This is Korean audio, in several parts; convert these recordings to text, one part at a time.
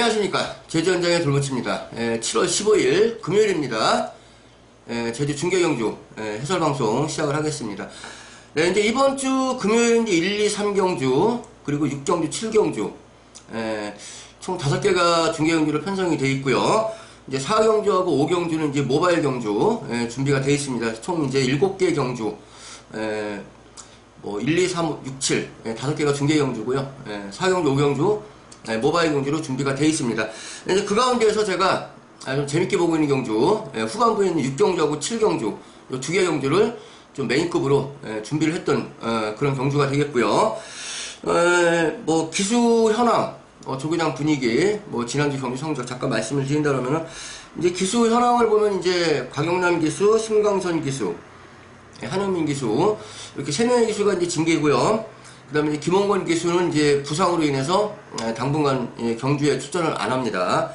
안녕하십니까 제주 현장의 돌고치입니다. 7월 15일 금요일입니다. 에, 제주 중계경주 에, 해설방송 시작을 하겠습니다. 네, 이제 이번 주 금요일 이제 1, 2, 3경주 그리고 6경주, 7경주. 에, 총 5개가 중계경주로 편성이 되어 있고요. 이제 4경주하고 5경주는 이제 모바일 경주 에, 준비가 되어 있습니다. 총 이제 7개 경주. 에, 뭐 1, 2, 3, 6, 7 예, 5개가 중계 경주고요. 예, 4경주, 5경주 예, 모바일 경주로 준비가 되어 있습니다. 이제 그 가운데에서 제가 아주 재밌게 보고 있는 경주 예, 후반부에 있는 6경주하고 7경주 이 두 개 경주를 좀 메인급으로 예, 준비를 했던 어, 그런 경주가 되겠고요. 에, 뭐 기수 현황 어, 조기장 분위기 뭐 지난주 경주 성적 잠깐 말씀을 드린다면은 이제 기수 현황을 보면 이제 곽영남 기수, 심광선 기수 예, 한현민 기수 이렇게 세 명의 기수가 이제 징계고요. 그다음에 이제 김원권 기수는 이제 부상으로 인해서 예, 당분간 예, 경주에 출전을 안 합니다.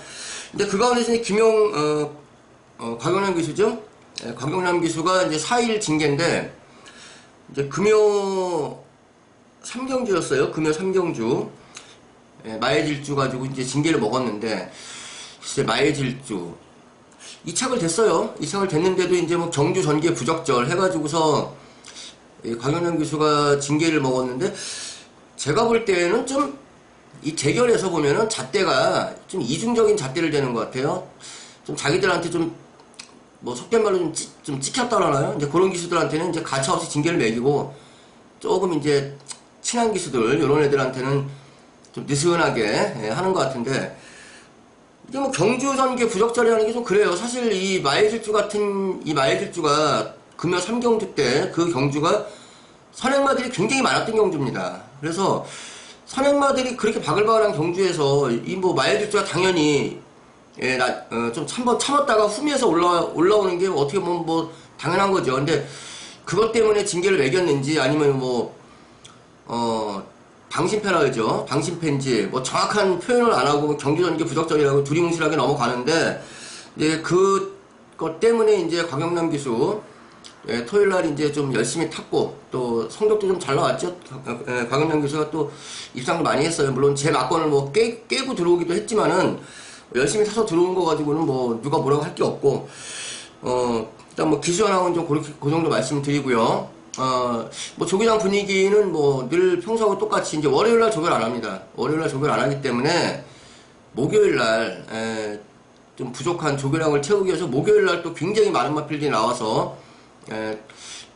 근데 그 가운데서 이제 김용 어, 어, 곽영남 기수죠. 예, 곽영남 기수가 이제 4일 징계인데 이제 금요 3경주였어요. 금요 3경주 예, 마해질주 가지고 이제 징계를 먹었는데 글쎄 마해질주 이착을 됐어요. 이착을 됐는데도 이제 뭐 경주 전개 부적절 해가지고서 이 곽영남 교수가 징계를 먹었는데 제가 볼 때는 좀 이 재결에서 보면은 잣대가 좀 이중적인 잣대를 대는 것 같아요. 좀 자기들한테 좀 뭐 속된 말로 좀, 찌, 좀 찍혔다 하나요? 이제 그런 기수들한테는 이제 가차 없이 징계를 매기고 조금 이제 친한 기수들 이런 애들한테는 좀 느슨하게 예, 하는 것 같은데 이게 뭐 경주 전개 부적절이라는 게 좀 그래요. 사실 이 마일질주 같은 이 마일질주가 금요 3경주 때 그 경주가 선행마들이 굉장히 많았던 경주입니다. 그래서 선행마들이 그렇게 바글바글한 경주에서 이 뭐 마일질주가 당연히 예, 나, 어, 좀 한번 참았다가 후미에서 올라, 올라오는 게 어떻게 보면 뭐 당연한 거죠. 근데 그것 때문에 징계를 매겼는지 아니면 뭐, 어, 방심패라 그러죠. 방심패인지 뭐 정확한 표현을 안 하고 경기 전개 부적절이라고 두리뭉실하게 넘어가는데 이제 그것 때문에 이제 곽영남 기수 예, 토요일 날 이제 좀 열심히 탔고 또 성적도 좀 잘 나왔죠. 예, 곽영남 기수가 또 입상도 많이 했어요. 물론 제 막건을 뭐 깨, 깨고 들어오기도 했지만은 열심히 타서 들어온 거 가지고는 뭐 누가 뭐라고 할 게 없고 어 일단 뭐 기수연하고는 좀 그렇게 그 정도 말씀드리고요. 어, 뭐 조교장 분위기는 뭐 늘 평소하고 똑같이 이제 월요일 날 조별 안 합니다. 월요일 날 조별 안 하기 때문에 목요일 날, 에, 좀 부족한 조교량을 채우기 위해서 목요일 날 또 굉장히 많은 마필들이 나와서, 에,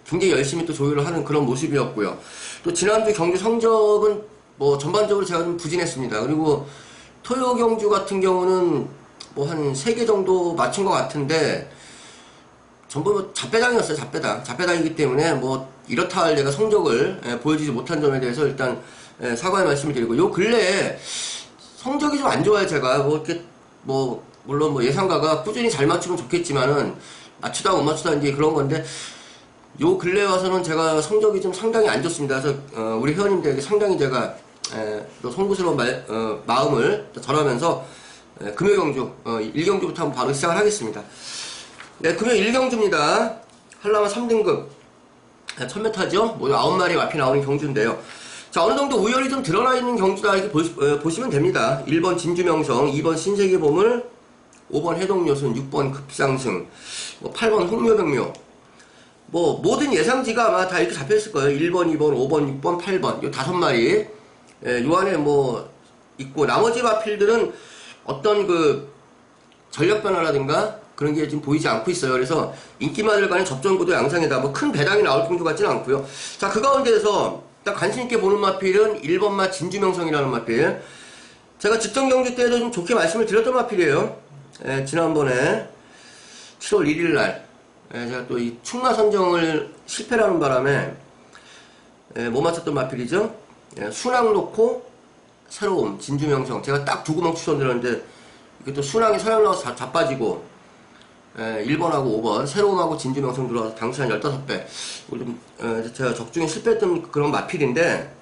굉장히 열심히 또 조율을 하는 그런 모습이었고요. 또 지난주 경주 성적은 뭐 전반적으로 제가 좀 부진했습니다. 그리고 토요 경주 같은 경우는 뭐한세개 정도 맞춘 것 같은데, 전부 뭐 잡배당이었어요, 잡배당. 잡배당이기 때문에 뭐 이렇다 할 내가 성적을 예, 보여주지 못한 점에 대해서 일단 예, 사과의 말씀을 드리고 요 근래에 성적이 좀 안 좋아요, 제가. 뭐 이렇게 뭐 물론 뭐 예상가가 꾸준히 잘 맞추면 좋겠지만은 맞추다 못 맞추다 이제 그런 건데 요 근래 와서는 제가 성적이 좀 상당히 안 좋습니다. 그래서 어, 우리 회원님들에게 상당히 제가 에, 또 송구스러운 말, 어, 마음을 전하면서 에, 금요 경주 어, 1경주부터 한번 바로 시작을 하겠습니다. 네, 금요일 1경주입니다. 한라만 3등급. 1000m죠? 모두 9마리 앞이 나오는 경주인데요. 자, 어느 정도 우열이 좀 드러나 있는 경주다, 이렇게 보시, 어, 보시면 됩니다. 1번 진주명성, 2번 신세계보물, 5번 해동요순, 6번 급상승, 뭐 8번 홍묘백묘. 뭐, 모든 예상지가 아마 다 이렇게 잡혀있을 거예요. 1번, 2번, 5번, 6번, 8번. 요 다섯 마리. 예, 요 안에 뭐, 있고, 나머지 마필들은 어떤 그, 전력 변화라든가 그런 게 지금 보이지 않고 있어요. 그래서 인기마들 간의 접전구도 양상이다. 뭐 큰 배당이 나올 경주 같지는 않고요. 자, 그 가운데에서 딱 관심 있게 보는 마필은 1번 마 진주명성이라는 마필. 제가 직전 경주 때도 좀 좋게 말씀을 드렸던 마필이에요. 예, 지난번에 7월 1일 날 예, 제가 또 이 충마 선정을 실패라는 바람에 예, 못 맞췄던 마필이죠. 예, 순항 놓고 새로움 진주명성. 제가 딱 두 구멍 추천드렸는데 이게 또 순항이 서양 나와서 자, 자빠지고 예, 1번하고 5번 새로움하고 진주명성 들어와서 당시 한 15배. 좀, 어, 제가 적중에 실패했던 그런 마필인데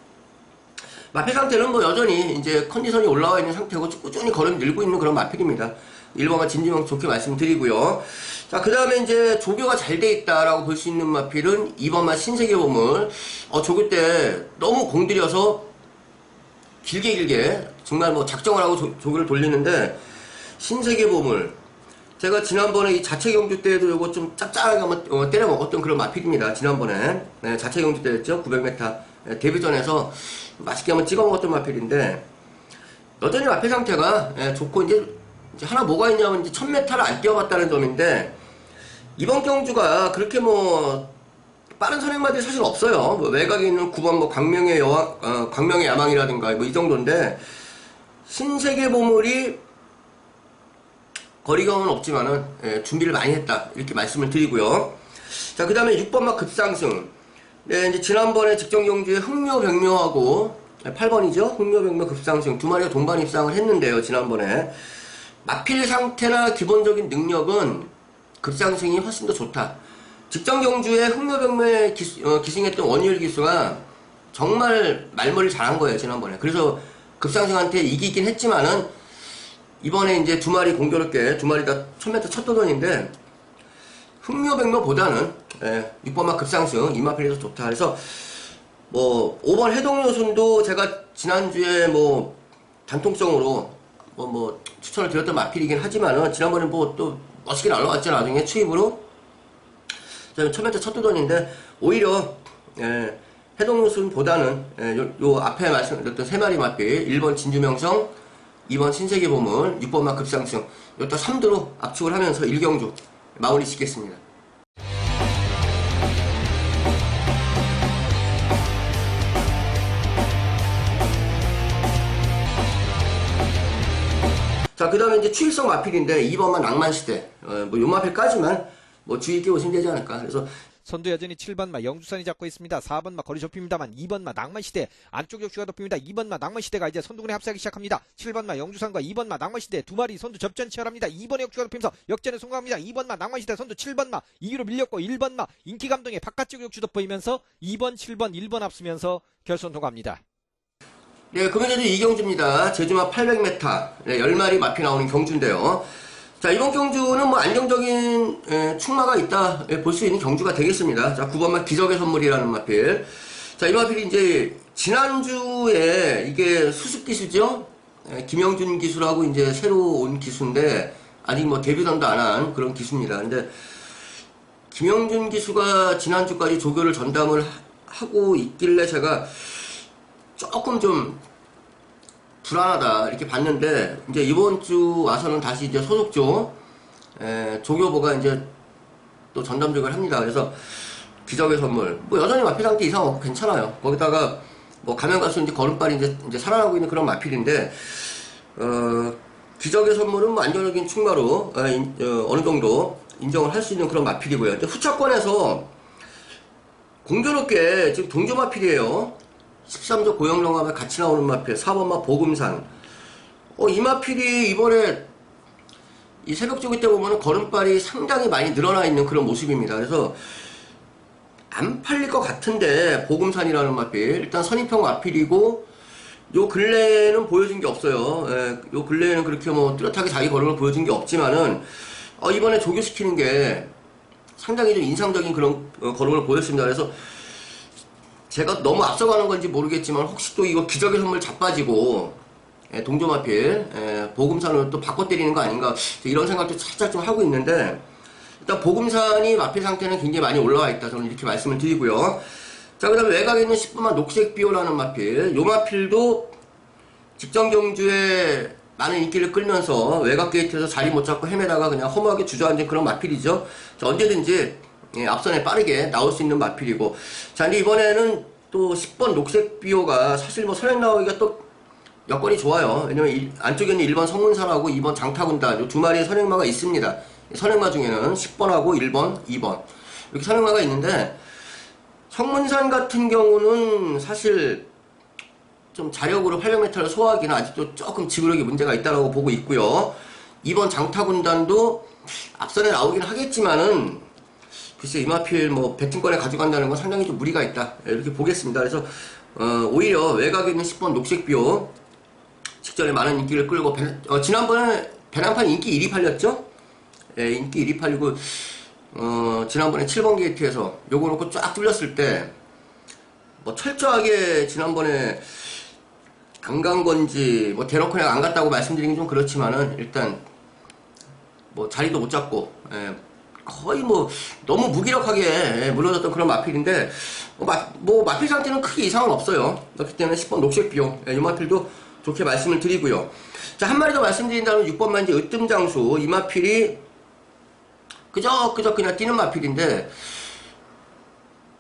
마필 상태는 뭐 여전히 이제 컨디션이 올라와 있는 상태고 꾸준히 걸음이 늘고 있는 그런 마필입니다 1번과 진주명 좋게 말씀드리고요. 자 그 다음에 이제 조교가 잘 돼 있다라고 볼 수 있는 마필은 2번만 신세계 보물. 어 조교 때 너무 공들여서 길게 길게 정말 뭐 작정을 하고 조, 조교를 돌리는데 신세계 보물. 제가 지난번에 이 자체 경주 때도 요거 좀 짭짤하게 한번 어, 때려 먹었던 그런 마필입니다. 지난번에. 네, 자체 경주 때였죠? 900m 네, 데뷔전에서 맛있게 한번 찍어 먹었던 마필인데 여전히 마필 상태가 예, 좋고 이제, 이제 하나 뭐가 있냐면 이제 1000m를 안 뛰어봤다는 점인데 이번 경주가 그렇게 뭐 빠른 선행마들이 사실 없어요. 뭐 외곽에 있는 9번 뭐 광명의 여왕, 어, 광명의 야망이라든가 뭐 이 정도인데 신세계 보물이 거리감은 없지만은 예, 준비를 많이 했다 이렇게 말씀을 드리고요. 자 그 다음에 6번마 급상승. 네 이제 지난번에 직전 경주에 흥묘백묘하고 8번이죠. 흥묘백묘 급상승 두 마리가 동반 입상을 했는데요. 지난번에 마필 상태나 기본적인 능력은 급상승이 훨씬 더 좋다. 직전 경주에 흥묘백묘에 기수- 어, 기승했던 원율 기수가 정말 말머리를 잘한 거예요 지난번에. 그래서 급상승한테 이기긴 했지만은 이번에 이제 두 마리 공교롭게 두 마리 다 1000m 첫 도전인데 흥묘백묘보다는 예, 6번마 급상승 이마필이 더 좋다. 그래서 뭐 5번 해동요순도 제가 지난주에 뭐 단통성으로 뭐, 뭐 추천을 드렸던 마필이긴 하지만은 지난번에 뭐 또 멋있게 날라왔죠 나중에 추입으로 저는 1000m 첫 도전인데 오히려 예, 해동요순보다는 예, 요, 요 앞에 말씀드렸던 세 마리 마필 1번 진주명성 2번 신세계 보물, 6번마 급상승, 이것도 3도로 압축을 하면서 1경주 마무리 짓겠습니다. 자, 그 다음에 이제 추일성 마필인데 2번만 낭만시대, 어, 뭐 요 마필까지만 뭐 주의 깊게 오시면 되지 않을까. 그래서 선두 여전히 7번 마 영주산이 잡고 있습니다. 4번 마 거리 좁힙니다만 2번 마 낭만시대 안쪽 역주가 덮입니다. 2번 마 낭만시대가 이제 선두군에 합세하기 시작합니다. 7번 마 영주산과 2번 마 낭만시대 두 마리 선두 접전 치열합니다. 2번의 역주가 덮이면서 역전에 성공합니다. 2번 마 낭만시대 선두 7번 마 2위로 밀렸고 1번 마 인기감동의 바깥쪽 역주 덮보이면서 2번 7번 1번 앞서면서 결선 통과합니다. 네, 금연제주 이경주입니다. 제주마 800m, 네, 10마리 마피 나오는 경주인데요. 자, 이번 경주는 뭐 안정적인 예, 충마가 있다 볼수 있는 경주가 되겠습니다. 자, 9번마 기적의 선물이라는 마필. 자, 이 마필이 이제 지난주에 이게 수습 기수죠? 예, 김영준 기수라고 이제 새로 온 기수인데 아직 뭐 데뷔전도 안 한 그런 기수입니다. 근데 김영준 기수가 지난주까지 조교를 전담을 하- 하고 있길래 제가 조금 좀 불안하다 이렇게 봤는데 이제 이번 주 와서는 다시 이제 소속조 에, 조교보가 이제 또 전담 조교를 합니다. 그래서 기적의 선물 뭐 여전히 마필 상태 이상 없고 괜찮아요. 거기다가 뭐 가면 갈수록 이제 걸음발이 이제 이제 살아나고 있는 그런 마필인데 어, 기적의 선물은 뭐 안정적인 충마로 어, 인- 어, 어느 정도 인정을 할 수 있는 그런 마필이고요. 후차권에서 공교롭게 지금 동조 마필이에요. 13조 고영영합에 같이 나오는 마필, 4번마 보금산. 어, 이 마필이 이번에 이 새벽 조기 때 보면 걸음발이 상당히 많이 늘어나 있는 그런 모습입니다. 그래서 안 팔릴 것 같은데 보금산이라는 마필 일단 선입형 마필이고 요 근래에는 보여준 게 없어요. 예, 요 근래에는 그렇게 뭐 뚜렷하게 자기 걸음을 보여준 게 없지만은 어, 이번에 조교시키는 게 상당히 좀 인상적인 그런 어, 걸음을 보였습니다. 그래서 제가 너무 앞서가는 건지 모르겠지만 혹시 또 이거 기적의 선물 자빠지고 예, 동조마필 예, 보금산으로 또 바꿔 때리는 거 아닌가. 이런 생각도 살짝 좀 하고 있는데 일단 보금산이 마필 상태는 굉장히 많이 올라와 있다. 저는 이렇게 말씀을 드리고요. 자 그 다음에 외곽에 있는 10분만 녹색 비오라는 마필. 요 마필도 직전 경주에 많은 인기를 끌면서 외곽 게이트에서 자리 못 잡고 헤매다가 그냥 허무하게 주저앉은 그런 마필이죠. 자, 언제든지 예, 앞선에 빠르게 나올 수 있는 마필이고. 자, 근데 이번에는 또 10번 녹색 비오가 사실 뭐 선행 나오기가 또 여건이 좋아요. 왜냐면 일- 안쪽에는 1번 성문산하고 2번 장타군단 이두 마리의 선행마가 있습니다. 선행마 중에는 10번하고 1번, 2번 이렇게 선행마가 있는데 성문산 같은 경우는 사실 좀 자력으로 800m를 소화하기는 아직도 조금 지구력이 문제가 있다고 보고 있고요. 이번 장타군단도 앞선에 나오긴 하겠지만은 글쎄 이마필 뭐 배팅권에 가져간다는 건 상당히 좀 무리가 있다 이렇게 보겠습니다. 그래서 어, 오히려 외곽에 있는 10번 녹색비오 직전에 많은 인기를 끌고 배- 어, 지난번에 배낭판 인기 1위 팔렸죠? 예, 인기 1위 팔리고 어, 지난번에 7번 게이트에서 요거 놓고 쫙 뚫렸을 때 뭐 철저하게 지난번에 안 간 건지 뭐 대놓고 그냥 안 갔다고 말씀드리긴 좀 그렇지만은 일단 뭐 자리도 못 잡고 예, 거의 뭐 너무 무기력하게 예, 무너졌던 그런 마필인데 뭐, 마, 뭐 마필 상태는 크게 이상은 없어요. 그렇기 때문에 10번 녹색 비용 예, 이 마필도 좋게 말씀을 드리고요. 자 한 마리 더 말씀드린다면 6번만 이제 으뜸장수 이 마필이 그저 그저 그냥 뛰는 마필인데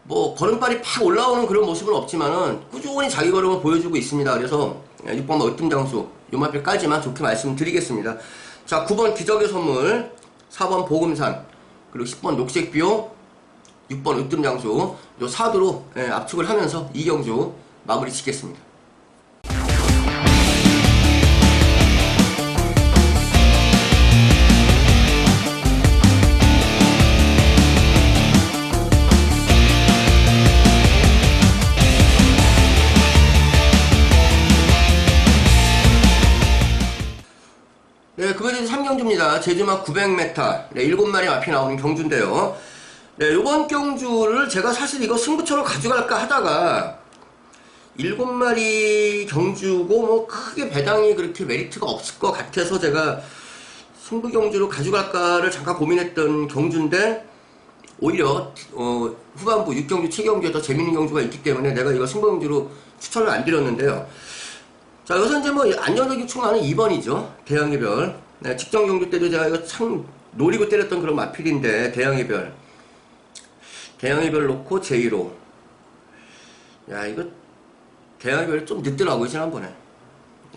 뭐 걸음발이 팍 올라오는 그런 모습은 없지만은 꾸준히 자기 걸음을 보여주고 있습니다. 그래서 6번 으뜸장수 요 마필까지만 좋게 말씀드리겠습니다. 자 9번 기적의 선물 4번 보금산 그리고 10번 녹색 비용 6번 으뜸장수 요 4도로 압축을 하면서 이경주 마무리 짓겠습니다. 네, 그거는 3경주입니다. 제주막 900m. 네, 7마리 앞이 나오는 경주인데요. 네, 요번 경주를 제가 사실 이거 승부처로 가져갈까 하다가 7마리 경주고 뭐 크게 배당이 그렇게 메리트가 없을 것 같아서 제가 승부 경주로 가져갈까를 잠깐 고민했던 경주인데 오히려 어, 후반부 6경주, 7경주에 더 재밌는 경주가 있기 때문에 내가 이거 승부 경주로 추천을 안 드렸는데요. 자, 여기서 이제 뭐 안전적인 충만은 2번이죠. 대형의별. 네, 직전 경주 때도 제가 이거 참 노리고 때렸던 그런 마필인데 대형의별. 대형의별 놓고 제1호. 야, 이거 대형의별 좀 늦더라고요, 지난번에.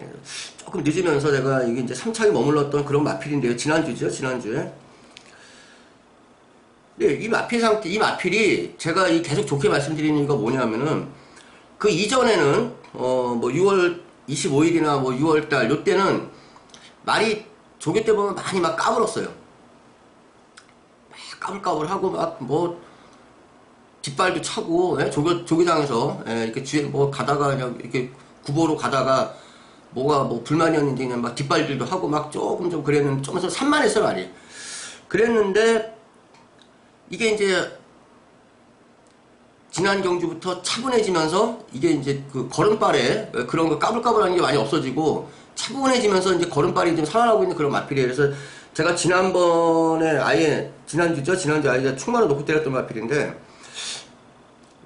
예, 조금 늦으면서 제가 이게 이제 3차에 머물렀던 그런 마필인데요. 지난주죠, 지난주에. 네, 이 마필 상태, 이 마필이 제가 이 계속 좋게 말씀드리는 이유가 뭐냐면은 그 이전에는 어 뭐 6월 25일이나 뭐 6월달 요때는 말이 조교 때 보면 많이 막 까불었어요. 막 까불까불하고 막 뭐 뒷발도 차고 예? 조교 조교장에서 예, 이렇게 뒤에 뭐 가다가 그냥 이렇게 구보로 가다가 뭐가 뭐 불만이었는지 그냥 막 뒷발질도 하고 막 조금 좀 그랬는데 좀 산만했어 말이. 그랬는데 이게 이제 지난 경주부터 차분해지면서 이게 이제 그 걸음발에 그런 거 까불까불하는 게 많이 없어지고 차분해지면서 이제 걸음발이 좀 살아나고 있는 그런 마필이에요. 그래서 제가 지난번에 아예 지난주죠 지난주 아예 충만을 놓고 때렸던 마필인데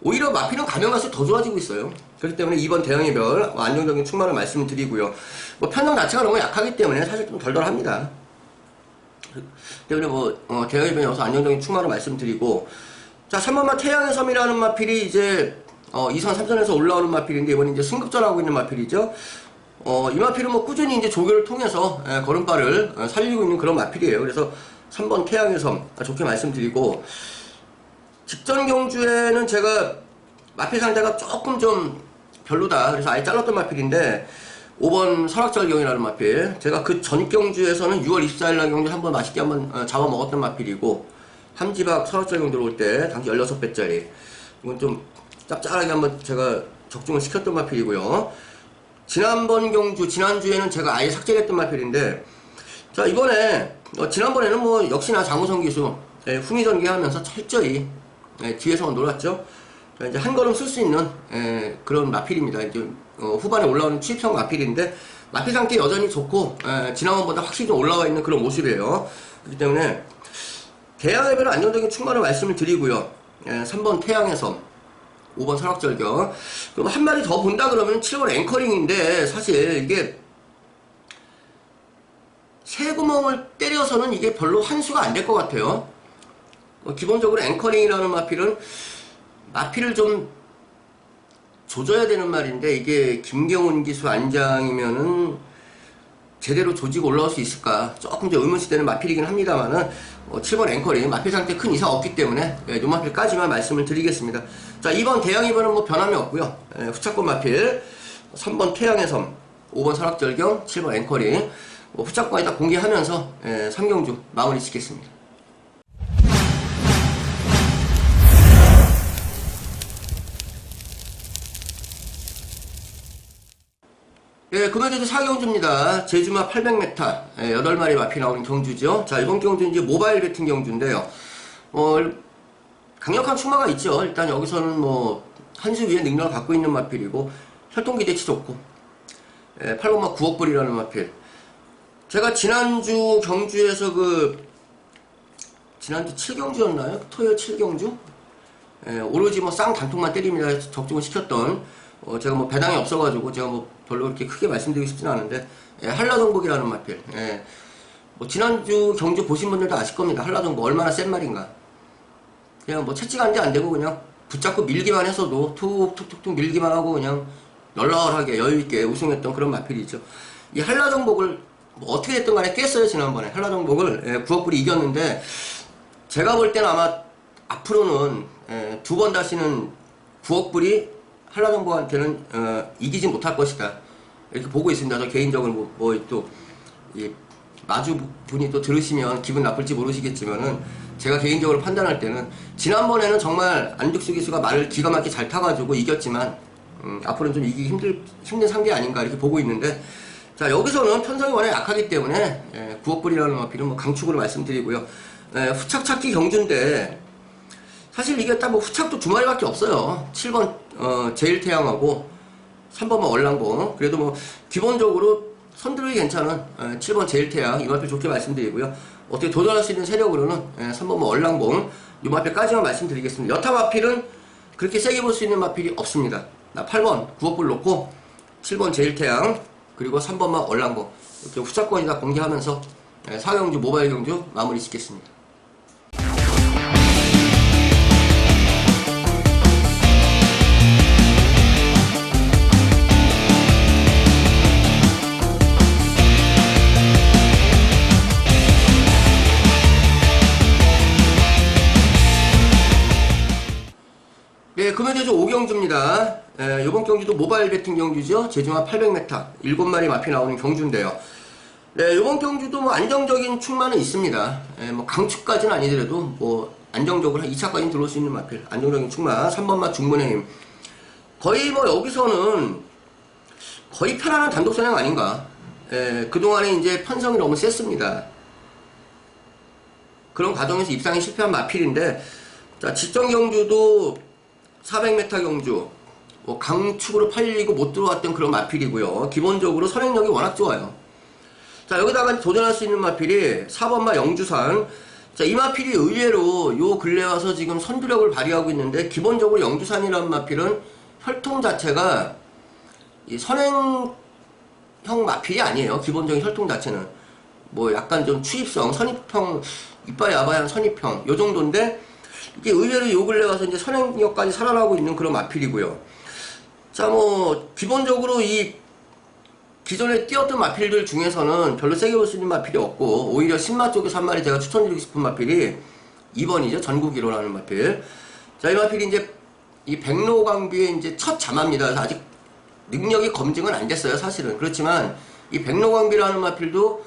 오히려 마필은 가면 갈수록 더 좋아지고 있어요. 그렇기 때문에 이번 대형의 별 안정적인 충만을 말씀을 드리고요. 뭐 편성 자체가 너무 약하기 때문에 사실 좀 덜덜합니다. 때문에 뭐 어, 대형의 별여서 안정적인 충만을 말씀드리고 자 3번마 태양의 섬이라는 마필이 이제 어, 2선 3선에서 올라오는 마필인데 이번에 이제 승급전하고 있는 마필이죠. 어, 이 마필은 뭐 꾸준히 이제 조교를 통해서 예, 걸음발을 어, 살리고 있는 그런 마필이에요. 그래서 3번 태양의 섬 아, 좋게 말씀드리고 직전 경주에는 제가 마필 상대가 조금 좀 별로다. 그래서 아예 잘랐던 마필인데 5번 설악절경이라는 마필. 제가 그 전 경주에서는 6월 24일 날 경주 한번 맛있게 한번 어, 잡아먹었던 마필이고 함지박 설악절경 들어올 때 당시 16배짜리. 이건 좀 짭짤하게 한번 제가 적중을 시켰던 마필이고요. 지난번 경주, 지난주에는 제가 아예 삭제했던 마필인데 자 이번에 어, 지난번에는 뭐 역시나 장우성 기수 예, 후미전개하면서 철저히 예, 뒤에서 놀았죠. 자, 이제 한 걸음 쓸 수 있는 예, 그런 마필입니다. 이제 어, 후반에 올라오는 취입형 마필인데 마필 상태 여전히 좋고 예, 지난번보다 확실히 좀 올라와 있는 그런 모습이에요. 그렇기 때문에 대양의별은 안정적인 충만을 말씀을 드리고요. 예, 3번 태양의 섬, 5번 설악절경. 그럼 한 마리 더 본다 그러면 7번 앵커링인데 사실 이게 새 구멍을 때려서는 이게 별로 환수가 안 될 것 같아요. 어, 기본적으로 앵커링이라는 마필은 마필을 좀 조져야 되는 말인데 이게 김경훈 기수 안장이면은 제대로 조지고 올라올 수 있을까 조금 좀 의문시되는 마필이긴 합니다만은 어, 7번 앵커링 마필 상태 큰 이상 없기 때문에 예, 요 마필까지만 말씀을 드리겠습니다. 자 2번 대형 2번은 뭐 변함이 없고요. 예, 후차권 마필 3번 태양의 섬 5번 설악절경 7번 앵커링 뭐 후차권에다 공개하면서 예, 3경주 마무리 짓겠습니다. 예, 금요일에도 4경주입니다. 제주마 800m, 예, 8마리 마피 나오는 경주죠. 자, 이번 경주는 이제 모바일 배팅 경주인데요. 어, 강력한 충마가 있죠. 일단 여기서는 뭐, 한수 위에 능력을 갖고 있는 마필이고, 활동 기대치 좋고, 예, 8번마 9억 불이라는 마필. 제가 지난주 경주에서 그 지난주 7경주였나요? 토요일 7경주? 예, 오로지 뭐 쌍 단통만 때립니다. 적중을 시켰던 어, 제가 뭐 배당이 없어가지고 제가 뭐 별로 그렇게 크게 말씀드리고 싶지는 않은데 예, 한라정복이라는 마필. 예, 뭐 지난주 경주 보신 분들도 아실 겁니다. 한라정복 얼마나 센 말인가. 그냥 뭐 채찍한데 안 되고 그냥 붙잡고 밀기만 했어도 툭툭툭툭 밀기만 하고 그냥 널널하게 여유있게 우승했던 그런 마필이죠. 이 한라정복을 뭐 어떻게 됐든 간에 깼어요 지난번에 한라정복을 예, 9억불이 이겼는데 제가 볼 때는 아마 앞으로는 예, 두번 다시는 9억불이 한라정복한테는 어, 이기지 못할 것이다 이렇게 보고 있습니다. 저 개인적으로 뭐또 마주 분이 또 들으시면 기분 나쁠지 모르시겠지만은 제가 개인적으로 판단할 때는 지난번에는 정말 안죽수 기수가 말을 기가 막히게 잘 타가지고 이겼지만 음, 앞으로는 좀 이기기 힘들 힘든 상대 아닌가 이렇게 보고 있는데 자 여기서는 편성이 워낙 약하기 때문에 예, 9억 불이라는 마필은 뭐 강축으로 말씀드리고요. 예, 후착 찾기 경주인데 사실 이게 딱 뭐 후착도 두 마리밖에 없어요. 7번 어, 제일 태양하고 3번만 월랑봉. 그래도 뭐 기본적으로 선두르기 괜찮은 예, 7번 제일태양 이 마필 좋게 말씀드리고요. 어떻게 도전할 수 있는 세력으로는 예, 3번만 월랑봉 이 마필까지만 말씀드리겠습니다. 여타 마필은 그렇게 세게 볼 수 있는 마필이 없습니다. 나 8번 9억불 놓고 7번 제일태양 그리고 3번만 월랑봉 이렇게 후차권이 다 공개하면서 예, 사경주 모바일 경주 마무리 짓겠습니다. 금요제주 5경주입니다. 에, 이번 경주도 모바일 배팅 경주죠. 제주마 800m, 7마리 마피 나오는 경주인데요. 네, 이번 경주도 뭐 안정적인 충만은 있습니다. 에, 뭐 강축까지는 아니더라도 뭐 안정적으로 한 2차까지 들어올 수 있는 마필. 안정적인 충만, 3번마 중문의 힘. 거의 뭐 여기서는 거의 편안한 단독 사냥 아닌가. 에, 그동안에 이제 편성이 너무 셌습니다. 그런 과정에서 입상에 실패한 마필인데, 자, 직전 경주도 400m 경주, 뭐 강축으로 팔리고 못 들어왔던 그런 마필이고요. 기본적으로 선행력이 워낙 좋아요. 자, 여기다가 도전할 수 있는 마필이 4번마 영주산. 자, 이 마필이 의외로 요 근래 와서 지금 선두력을 발휘하고 있는데, 기본적으로 영주산이라는 마필은 혈통 자체가 이 선행형 마필이 아니에요. 기본적인 혈통 자체는. 뭐 약간 좀 추입성, 선입형, 이빨 야바한 선입형, 요 정도인데, 이게 의외로 요 근래 와서 이제 선행력까지 살아나고 있는 그런 마필이고요. 자, 뭐, 기본적으로 이 기존에 뛰었던 마필들 중에서는 별로 세게 볼 수 있는 마필이 없고, 오히려 신마 쪽에서 한 마리 제가 추천드리고 싶은 마필이 2번이죠. 전국 1호라는 마필. 자, 이 마필이 이제 이 백로광비의 이제 첫 자마입니다. 그래서 아직 능력이 검증은 안 됐어요. 사실은. 그렇지만 이 백로광비라는 마필도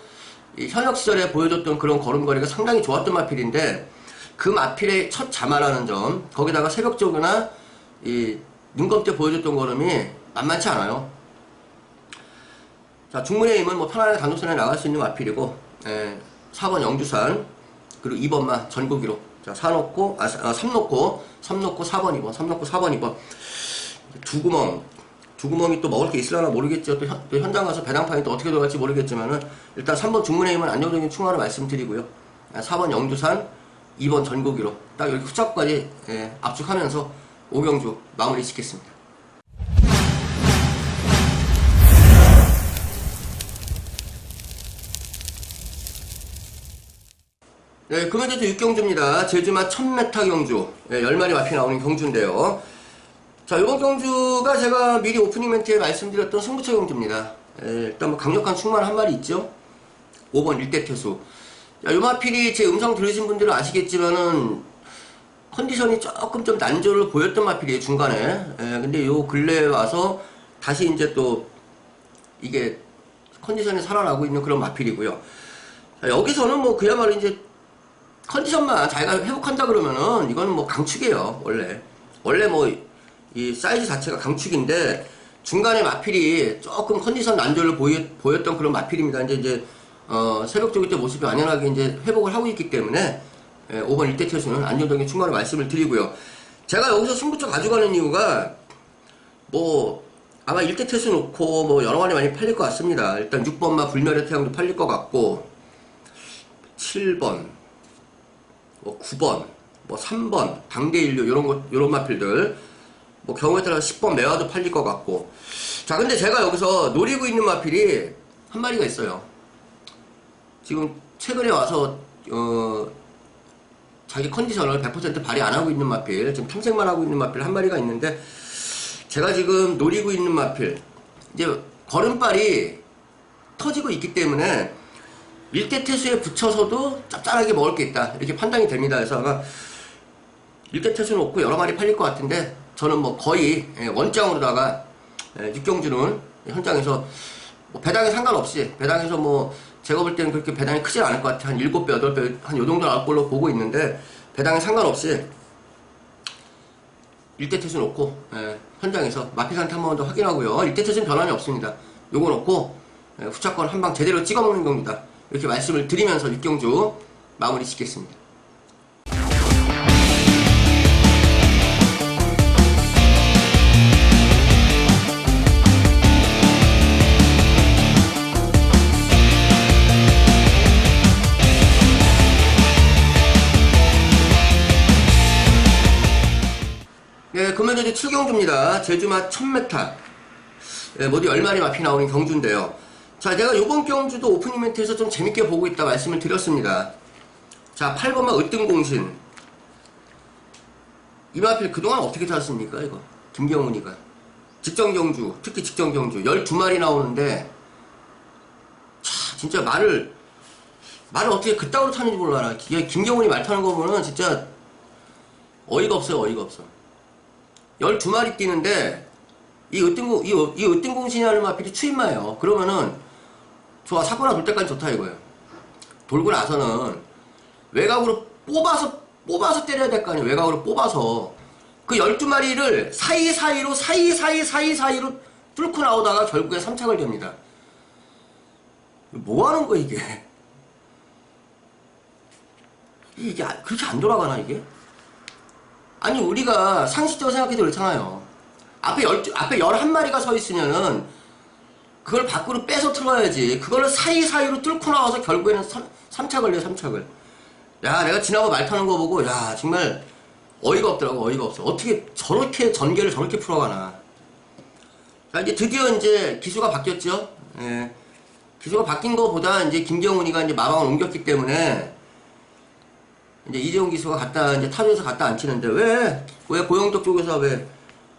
이 현역 시절에 보여줬던 그런 걸음걸이가 상당히 좋았던 마필인데, 그 마필의 첫 자마라는 점, 거기다가 새벽적이나 이 눈검 때 보여줬던 걸음이 만만치 않아요. 자, 중문의 힘은 뭐 편안하게 단독선에 나갈 수 있는 마필이고, 에, 4번 영주산, 그리고 2번만 전국 1호. 자, 4 놓고, 아, 3 놓고, 3 놓고 4번 2번, 3 놓고 4번 2번. 두 구멍, 두 구멍이 또 먹을 게 있으려나 모르겠죠. 또, 현, 또 현장 가서 배당판이 또 어떻게 돌아갈지 모르겠지만은, 일단 3번 중문의 힘은 안정적인 충화를 말씀드리고요. 아, 4번 영주산, 2번 전국 1호. 딱 이렇게 후착까지 예, 압축하면서 오경주 마무리 짓겠습니다. 네, 금요제주 6경주입니다. 제주마 1000m 경주. 네, 10마리 마피 나오는 경주인데요. 자, 이번 경주가 제가 미리 오프닝 멘트에 말씀드렸던 승부처 경주입니다. 예, 일단 뭐 강력한 충만 한 마리 있죠. 5번 일대 태수. 자, 요 마필이 제 음성 들으신 분들은 아시겠지만은 컨디션이 조금 좀 난조를 보였던 마필이에요, 중간에. 예, 근데 요 근래에 와서 다시 이제 또 이게 컨디션이 살아나고 있는 그런 마필이고요. 자, 여기서는 뭐 그야말로 이제 컨디션만 자기가 회복한다 그러면은 이거는 뭐 강축이에요, 원래. 원래 뭐 이 사이즈 자체가 강축인데 중간에 마필이 조금 컨디션 난조를 보였던 그런 마필입니다. 이제 이제 어, 쪽일 때 모습이 완연하게 이제 회복을 하고 있기 때문에 예, 5번 일대 태수는 안정적인 충만을 말씀을 드리고요. 제가 여기서 승부처 가져가는 이유가 뭐 아마 일대 태수 놓고 뭐 여러 마리 많이 팔릴 것 같습니다. 일단 6번마 불멸의 태양도 팔릴 것 같고 7번, 뭐 9번, 뭐 3번, 당대인류 이런 것 이런 마필들 뭐 경우에 따라 10번 매화도 팔릴 것 같고 자 근데 제가 여기서 노리고 있는 마필이 한 마리가 있어요. 지금 최근에 와서 어 자기 컨디션을 100% 발휘 안 하고 있는 마필, 지금 탐색만 하고 있는 마필 한 마리가 있는데, 제가 지금 노리고 있는 마필, 이제 걸음발이 터지고 있기 때문에, 일대 태수에 붙여서도 짭짤하게 먹을 게 있다. 이렇게 판단이 됩니다. 그래서 아마 일대 태수 놓고 여러 마리 팔릴 것 같은데, 저는 뭐 거의 예, 원장으로다가 예, 육경주는 현장에서 뭐 배당에 상관없이 배당에서 뭐 제가 볼 때는 그렇게 배당이 크지 않을 것 같아요. 한 7배, 8배, 한 요 정도 나올 걸로 보고 있는데 배당에 상관없이 일대 태수 놓고 예, 현장에서 마피 상태 한 번 더 확인하고요. 일대 태수는 변함이 없습니다. 요거 놓고 예, 후차권 한 방 제대로 찍어먹는 겁니다. 이렇게 말씀을 드리면서 육경주 마무리 짓겠습니다. 예, 금연제주 7경주입니다. 제주맛 1000m. 예, 모두 10마리 마피 나오는 경주인데요. 자, 제가 요번 경주도 오픈 이벤트에서 좀 재밌게 보고 있다 말씀을 드렸습니다. 자, 8번마 으뜸공신. 이 마필 그동안 어떻게 탔습니까, 이거? 김경훈이가. 직전 경주, 특히 직전 경주. 12마리 나오는데, 차, 진짜 말을, 말을 어떻게 그따위로 타는지 몰라라. 기- 김경훈이 말 타는 거 보면 진짜 어이가 없어요, 어이가 없어. 12마리 뛰는데 이 으뜸공 이, 으- 이 으뜸공신이라는 마필이 추임마예요. 그러면은 좋아 사고나 돌 때까지 좋다 이거예요. 돌고 나서는 외곽으로 뽑아서 뽑아서 때려야 될 거 아니에요. 외곽으로 뽑아서 그 12마리를 사이사이로 사이사이 사이사이로 뚫고 나오다가 결국에 3착을 됩니다. 뭐 하는 거야 이게? 이게 아- 그렇게 안 돌아가나 이게? 아니 우리가 상식적으로 생각해도 그렇잖아요. 앞에 열 앞에 열한 마리가 서 있으면은 그걸 밖으로 빼서 틀어야지. 그거를 사이사이로 뚫고 나와서 결국에는 삼, 삼차 걸려 삼착을. 야 내가 지나고 말 타는 거 보고 야 정말 어이가 없더라고 어이가 없어. 어떻게 저렇게 전개를 저렇게 풀어가나. 자 이제 드디어 이제 기수가 바뀌었죠. 예. 기수가 바뀐 거보다 이제 김경훈이가 이제 마방을 옮겼기 때문에 이제 이재용 기수가 갔다 이제 타조에서 갔다 안 치는데 왜 왜 고영덕 쪽에서 왜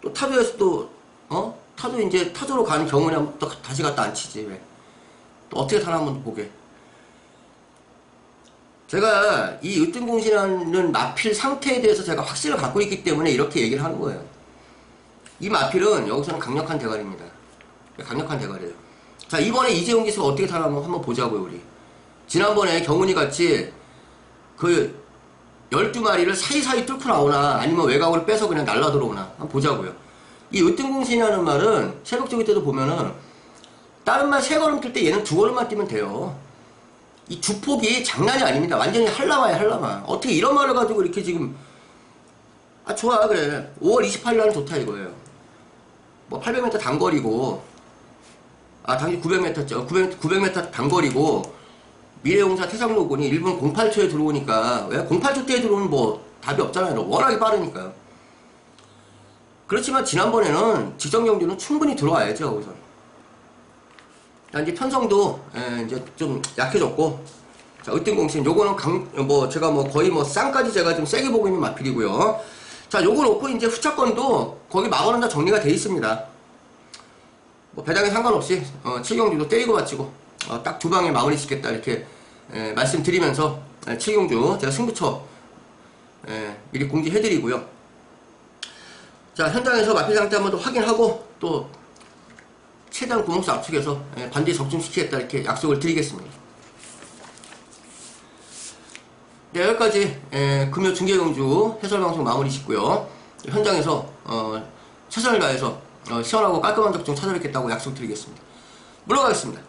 또 타조에서 또 어? 타조 이제 타조로 가는 한번 또 다시 갔다 안 치지 왜? 또 어떻게 타나 한번 보게. 제가 이 으뜸공신이라는 마필 상태에 대해서 제가 확신을 갖고 있기 때문에 이렇게 얘기를 하는 거예요. 이 마필은 여기서는 강력한 대가리입니다. 강력한 대가리예요. 자 이번에 이재용 기수가 어떻게 타나 한번 한번 보자고요 우리. 지난번에 경훈이 같이 그 12마리를 사이사이 뚫고 나오나 아니면 외곽으로 빼서 그냥 날라 들어오나 한번 보자고요. 이 으뜸공신이라는 말은 새벽적일 때도 보면은 다른 말 세 걸음 뛸 때 얘는 두 걸음만 뛰면 돼요. 이 주폭이 장난이 아닙니다. 완전히 한라마야 한라마. 어떻게 이런 말을 가지고 이렇게 지금 아 좋아 그래. 5월 28일 날은 좋다 이거예요. 뭐 800m 단거리고 아 당연히 900m죠. 900, 900m 단거리고 미래용사 태상로군이 1분 08초에 들어오니까 왜 08초 때에 들어오면 뭐 답이 없잖아요. 워낙에 빠르니까요. 그렇지만 지난번에는 직전 경주는 충분히 들어와야죠 거기서. 자, 이제 편성도 예, 이제 좀 약해졌고 자 으뜸공신 요거는 강 뭐 제가 뭐 거의 뭐 쌍까지 제가 좀 세게 보고 있는 마필이고요. 자 요거 놓고 이제 후차권도 거기 막아놓은 다 정리가 돼 있습니다. 뭐 배당에 상관없이 어, 7경주도 때리고 바치고 어, 딱두 방에 마무리 짓겠다 이렇게 에, 말씀드리면서 에, 7경주 제가 승부처 에, 미리 공지해드리고요. 자 현장에서 마필 상태 한번 더 확인하고 또 최대한 구멍수 압축해서 에, 반드시 적중시키겠다 이렇게 약속을 드리겠습니다. 네 여기까지 에, 금요 중계경주 해설방송 마무리 짓고요. 현장에서 어, 최선을 다해서 어, 시원하고 깔끔한 적중 찾아뵙겠다고 약속드리겠습니다. 물러가겠습니다.